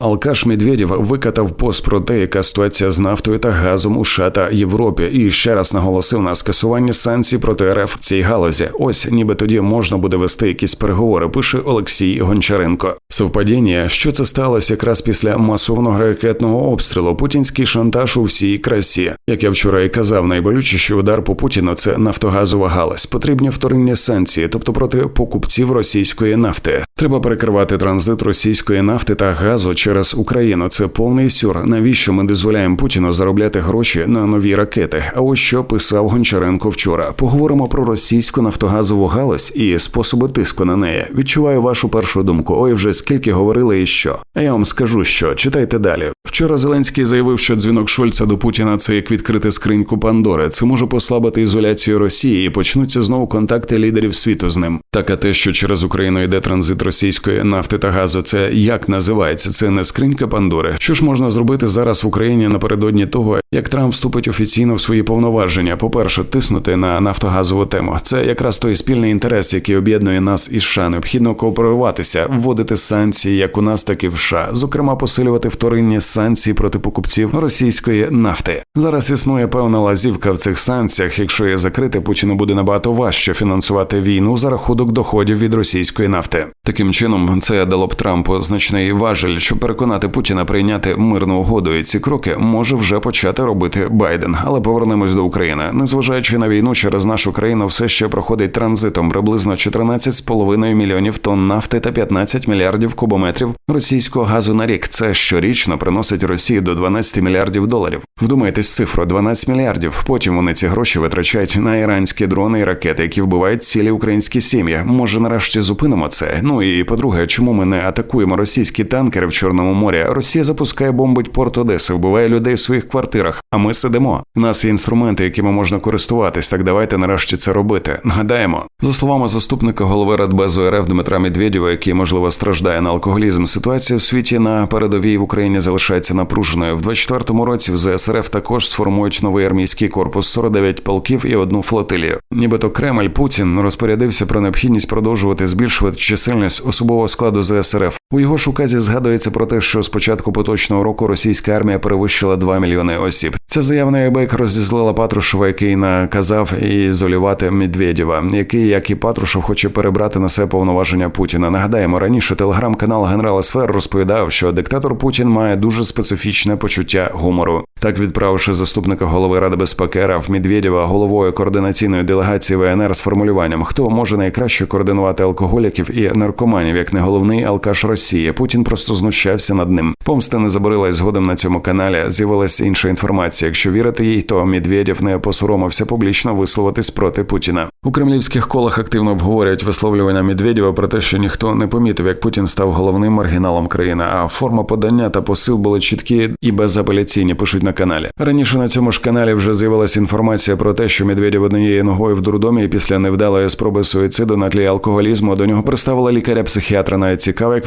Алкаш Медведєв викатав пост про те, яка ситуація з нафтою та газом у США та Європі, і ще раз наголосив на скасуванні санкцій проти РФ в цій галузі. Ось ніби тоді можна буде вести якісь переговори. Пише Олексій Гончаренко. Совпадіння, що це сталося якраз після масового ракетного обстрілу. Путінський шантаж у всій красі. Як я вчора і казав, найболючіший удар по Путіну це нафтогазова галузь. Потрібні вторинні санкції, тобто проти покупців російської нафти. Треба перекривати транзит російської нафти та газу через Україну. Це повний сюр. Навіщо ми дозволяємо Путіну заробляти гроші на нові ракети? А ось що писав Гончаренко вчора. Поговоримо про російську нафтогазову галузь і способи тиску на неї. Відчуваю вашу першу думку. Ой, вже скільки говорили і що. А я вам скажу, що читайте далі. Вчора Зеленський заявив, що дзвінок Шольца до Путіна це як відкрити скриньку Пандори. Це може послабити ізоляцію Росії і почнуться знову контакти лідерів світу з ним. Так а те, що через Україну йде транзит російської нафти та газу, це як називається? Це не скринька Пандори. Що ж можна зробити зараз в Україні напередодні того, як Трамп вступить офіційно в свої повноваження? По перше, тиснути на нафтогазову тему. Це якраз той спільний інтерес, який об'єднує нас із США. Необхідно кооперуватися, вводити санкції як у нас, так і в США. зокрема посилювати вторинні санкції проти покупців російської нафти. Зараз існує певна лазівка в цих санкціях. Якщо є закрити, Путіну буде набагато важче фінансувати війну за рахунок доходів від російської нафти. Таким чином, це дало б Трампу значний важель, щоб переконати Путіна прийняти мирну угоду. І ці кроки може вже почати робити Байден. Але повернемось до України. Незважаючи на війну через нашу країну, все ще проходить транзитом приблизно 14,5 мільйонів тонн нафти та 15 мільярдів кубометрів російського газу на рік. Це щорічно приносить Росії до 12 мільярдів доларів. Вдумайтесь цифру 12 мільярдів. Потім вони ці гроші витрачають на іранські дрони і ракети, які вбивають цілі українські сім'ї. Може, нарешті зупинимо це. Ну і по-друге, чому ми не атакуємо російські танкери в Чорному морі? Росія запускає бомбить порт Одеси, вбиває людей в своїх квартирах. А ми сидимо. У нас є інструменти, якими можна користуватись. Так давайте нарешті це робити. Нагадаємо, за словами заступника голови Радбезу РФ Дмитра Медведєва, який можливо страждає на алкоголізм. Ситуація в світі на передовій в Україні залишається напруженою. В 24-му році в ЗСРФ також сформують новий армійський корпус, 49 полків і одну флотилію. Нібито Кремль Путін розпорядився про необхідність продовжувати збільшувати чисельність особового складу ЗСРФ. У його ж указі згадується про те, що з початку поточного року російська армія перевищила 2 мільйони осіб. Ця заява на Ебек розізлила Патрушева, який наказав ізолювати Медведєва, який, як і Патрушев, хоче перебрати на себе повноваження Путіна. Нагадаємо, раніше телеграм-канал Генерал Сфер розповідав, що диктатор Путін має дуже специфічне почуття гумору. Так, відправивши заступника голови Ради безпеки РФ Медведєва головою координаційної делегації ВНР з формулюванням, хто може найкраще координувати алкоголіків і наркоманів, як не головний алкаш Росії. Путін просто знущався над ним. Помста не заборилась згодом на цьому каналі. З'явилася інша інформація. Якщо вірити їй, то Медведєв не посоромився публічно висловитись проти Путіна. У кремлівських колах активно обговорюють висловлювання Медведєва про те, що ніхто не помітив, як Путін став головним маргіналом країни. А форма подання та посил були чіткі і безапеляційні. Пишуть на каналі. Раніше на цьому ж каналі вже з'явилася інформація про те, що Медведєв однією ногою в дурдомі після невдалої спроби суїциду на тлі алкоголізму до нього приставила лікаря-психіатра. Навіть цікаво, як